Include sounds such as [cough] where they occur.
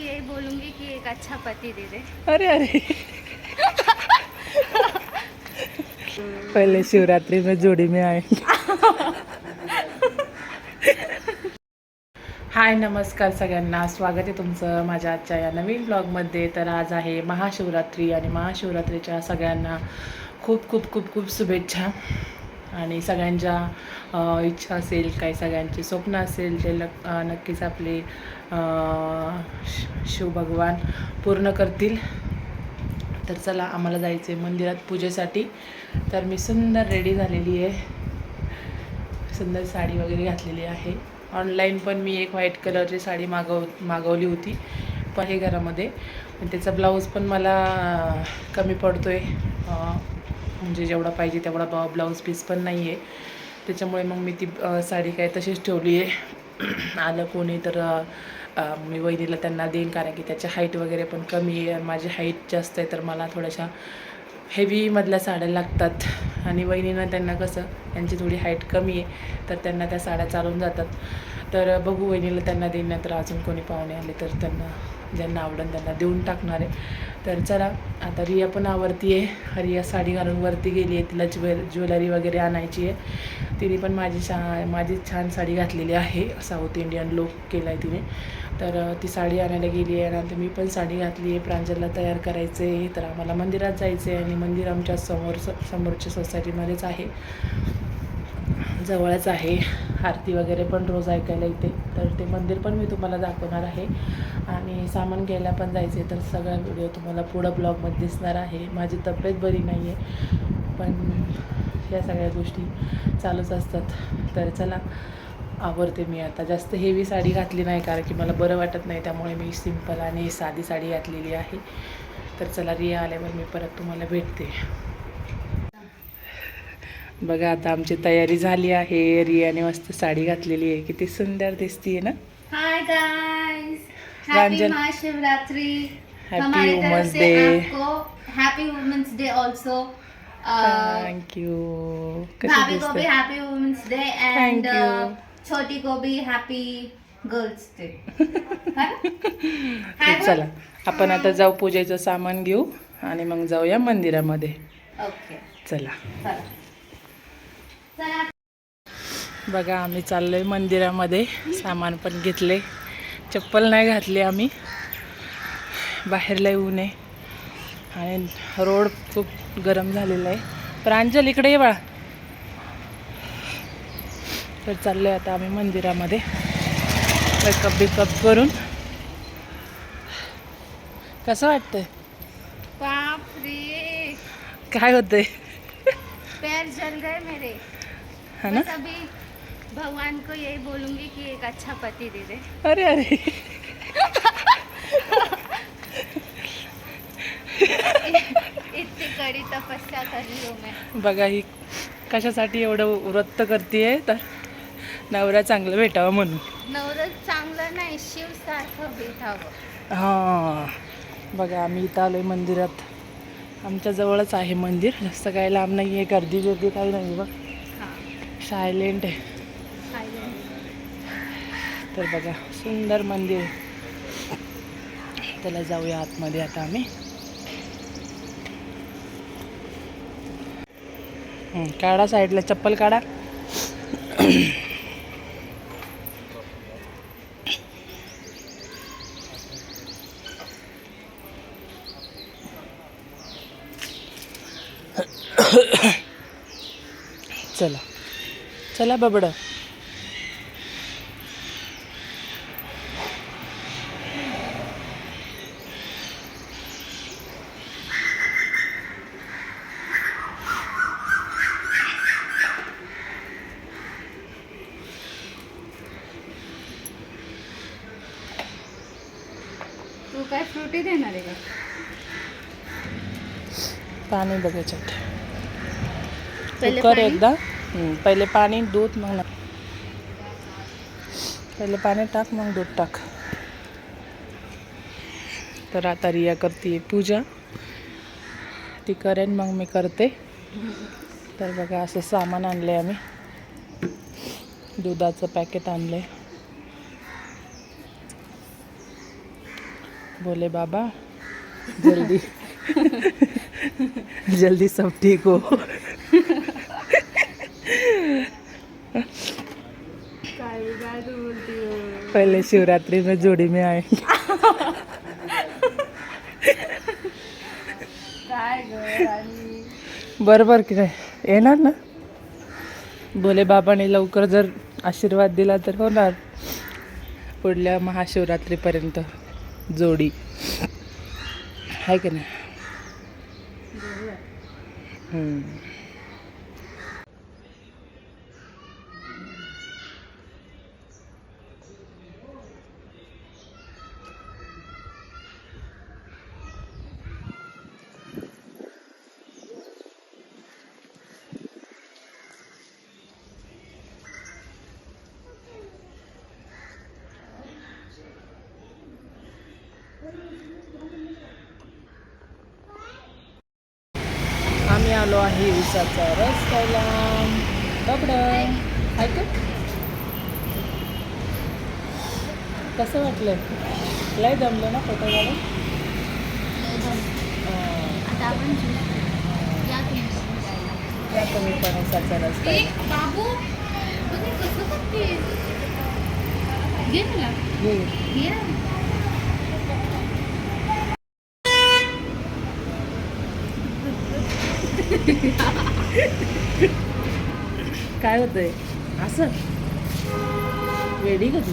यही बोलूंगी कि एक अच्छा पति दे दे। अरे अरे। पहले शिवरात्रि में जोड़ी में आए। हाय नमस्कार सगळ्यांना. स्वागत आहे तुमचं माझ्या आजच्या या नवीन ब्लॉगमध्ये तर आज आहे महाशिवरात्री आणि महाशिवरात्रीच्या सगळ्यांना खूप खूप खूप खूप शुभेच्छा. आणि सगळ्यांच्या इच्छा असेल काही सगळ्यांचे स्वप्न असेल ते लक नक्कीच आपले शिव भगवान शिवभगवान पूर्ण करतील. तर चला आम्हाला जायचं आहे मंदिरात पूजेसाठी. तर मी सुंदर रेडी झालेली आहे. सुंदर साडी वगैरे घातलेली आहे. ऑनलाईन पण मी एक व्हाईट कलरची साडी मागव मागवली होती. पण हे घरामध्ये. त्याचा ब्लाऊज पण मला कमी पडतो आहे म्हणजे जेवढा पाहिजे तेवढा ब्ला ब्लाऊज पीस पण नाही आहे त्याच्यामुळे मग मी ती साडी काय तशीच ठेवली आहे [clears throat] आलं कोणी तर मी वहिनीला त्यांना देईन कारण की त्याची हाईट वगैरे पण कमी आहे. माझी हाईट जास्त आहे तर मला थोड्याशा हेवीमधल्या साड्या लागतात. आणि वहिनीनं त्यांना कसं त्यांची थोडी हाईट कमी आहे तर त्यांना त्या साड्या चालून जातात. तर बघू वहिनीला त्यांना देण्यात तर अजून कोणी पाहुणे आले तर त्यांना ज्यांना आवडेल त्यांना देऊन टाकणार आहे. तर चला आता रिया पण आवडती आहे. रिया साडी घालून वरती गेली आहे. तिला ज्वेल ज्वेलरी वगैरे आणायची आहे. तिने पण माझी छा माझी छान साडी घातलेली आहे. साऊथ इंडियन लुक केला आहे तिने. तर ती साडी आणायला गेली आहे नंतर मी पण साडी घातली आहे. प्रांजलला तयार करायचं आहे तर आम्हाला मंदिरात जायचं आहे आणि मंदिर आमच्यासमोर समोरच्या सोसायटीमध्येच आहे. जवळच आहे. आरती वगैरे पण रोज ऐकायला येते. तर ते मंदिर पण मी तुम्हाला दाखवणार आहे. आणि सामान घ्यायला पण जायचे तर सगळा व्हिडिओ तुम्हाला पुढं ब्लॉगमध्ये दिसणार आहे. माझी तब्येत बरी नाही आहे पण या सगळ्या गोष्टी चालूच असतात. तर चला आवडते मी आता. जास्त हेवी साडी घातली नाही कारण की मला बरं वाटत नाही. त्यामुळे मी सिंपल आणि साधी साडी घातलेली आहे. तर चला रिया आल्यावर मी परत तुम्हाला भेटते. बघा आता आमची तयारी झाली आहे. रियाने मस्त साडी घातलेली आहे. किती सुंदर दिसतीये ना? Hi guys Ranjan. Mahashivratri. Happy women's day भाभी को भी happy women's day and Thank you. छोटी को भी हैप्पी गर्ल्स डे चला. आपण आता जाऊ पूजेचं सामान घेऊ आणि मग जाऊया मंदिरामध्ये. ओके चला. बघा आम्ही चाललोय मंदिरामध्ये. सामान पण घेतले चप्पल नाही घातली आम्ही. बाहेर लय ऊन आहे आणि रोड खूप गरम झालेला आहे. प्रांजल इकडे ये बाळा. तर चाललोय आता आम्ही मंदिरामध्ये. मेकअप बिकअप करून. कसं वाटतंय? काय होतंय? पैर जल गए मेरे. है ना? अभी भगवान को यही बोलूंगी कि एक अच्छा पति दे दे। अरे अरे। इतनी कड़ी तपस्या कर रही हूँ मैं। बघा ही कशासाठी एवढं व्रत करते तर नवरा चांगलं भेटावं म्हणून. नवरच चांगलं नाही शिव सारखं भेटावं. हां. बघा आम्ही इथं आलो आहे मंदिरात. आमच्या जवळच आहे मंदिर. जास्त काही लांब नाही आहे गर्दी गर्दी काही नाही बघ. सायलेंट आहे. तर बघा सुंदर मंदिर. त्याला जाऊया आतमध्ये आता आम्ही. काढा साईडला चप्पल काढा चला चला बबड. तू काय फ्रुटी देणार आहे का? पाणी बघायच्यात पहिले कर पाणी? एकदा. पहिले पाणी दूध मग पहिले पाणी टाक मग दूध टाक. तर आता रिया करते पूजा. ती करेन मग मी करते. तर बघा असं सामान आणलं आहे आम्ही. दुधाचं पॅकेट आणलं आहे बोले बाबा जल्दी. [laughs] जल्दी सब ठीक हो काय काय तू बोलती पहले शिवरात्रि में जोड़ी में आए बरोबर की नाही? येणार ना? बोले बाबाने लवकर जर आशीर्वाद दिला तर होणार. पुढल्या महाशिवरात्रीपर्यंत जोडी. आहे की नाही हम्म. आम्ही आलो आहे उसाचा रस्त्याला कपडं ऐकू कसं वाटलं? लय जमलं ना फोटो आपण या कमी पण उसाचा कसं करते घे मला घे. घे ना. काय होतंय? असं. वेडी का तू